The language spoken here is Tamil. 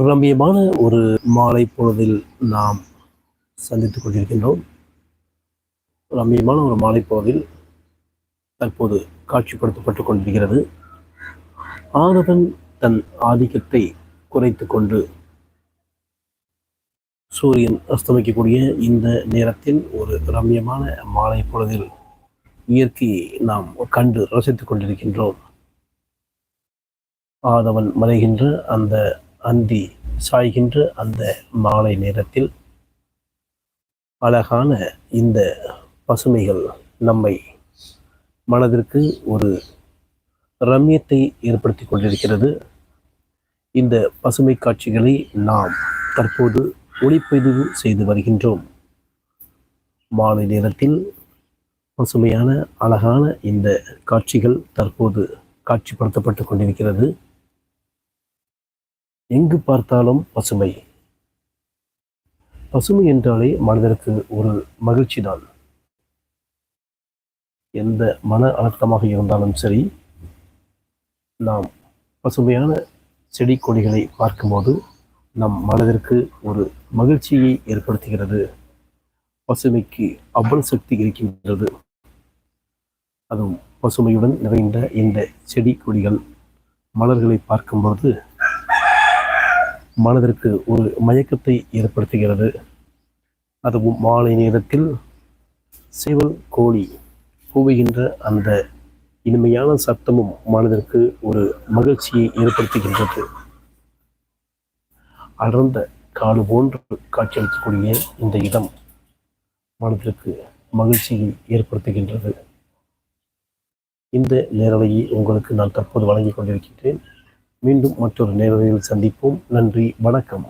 ரம்யமான ஒரு மாலை பொழுதில் நாம் சந்தித்துக் கொண்டிருக்கின்றோம். ரம்மியமான ஒரு மாலை பொழுதில் தற்போது காட்சிப்படுத்தப்பட்டுக் கொண்டிருக்கிறது. ஆதவன் தன் ஆதிக்கத்தை குறைத்து கொண்டு சூரியன் அஸ்தமிக்கக்கூடிய இந்த நேரத்தில் ஒரு ரம்யமான மாலை பொழுதில் இயற்கையை நாம் கண்டு ரசித்துக் கொண்டிருக்கின்றோம். ஆதவன் மறைகின்ற அந்த அந்தி சாய்கின்ற அந்த மாலை நேரத்தில் அழகான இந்த பசுமைகள் நம்மை மனதிற்கு ஒரு ரம்யத்தை ஏற்படுத்தி கொண்டிருக்கிறது. இந்த பசுமை காட்சிகளை நாம் தற்போது ஒளிப்பதிவு செய்து வருகின்றோம். மாலை நேரத்தில் பசுமையான அழகான இந்த காட்சிகள் தற்போது காட்சிப்படுத்தப்பட்டு கொண்டிருக்கிறது. எங்கு பார்த்தாலும் பசுமை. பசுமை என்றாலே மனதிற்கு ஒரு மகிழ்ச்சி தான் எந்த மன அழுத்தமாக இருந்தாலும் சரி நாம் பசுமையான செடி கொடிகளை பார்க்கும்போது நம் மனதிற்கு ஒரு மகிழ்ச்சியை ஏற்படுத்துகிறது. பசுமைக்கு அவ்வளவு சக்தி இருக்கின்றது அதுவும் பசுமையுடன் நிறைந்த இந்த செடி கொடிகள் மலர்களை பார்க்கும்போது மனதிற்கு ஒரு மயக்கத்தை ஏற்படுத்துகிறது. அதுவும் மாலை நேரத்தில் சேவல் கோழி கூவுகின்ற அந்த இனிமையான சத்தமும் மனதிற்கு ஒரு மகிழ்ச்சியை ஏற்படுத்துகின்றது. அடர்ந்த காடு போன்று காட்சியளிக்கக்கூடிய இந்த இடம் மனதிற்கு மகிழ்ச்சியை ஏற்படுத்துகின்றது. இந்த நேரலையை உங்களுக்கு நான் தற்போது வழங்கிக் கொண்டிருக்கின்றேன். மீண்டும் மற்றொரு நேரலையில் சந்திப்போம். நன்றி வணக்கம்.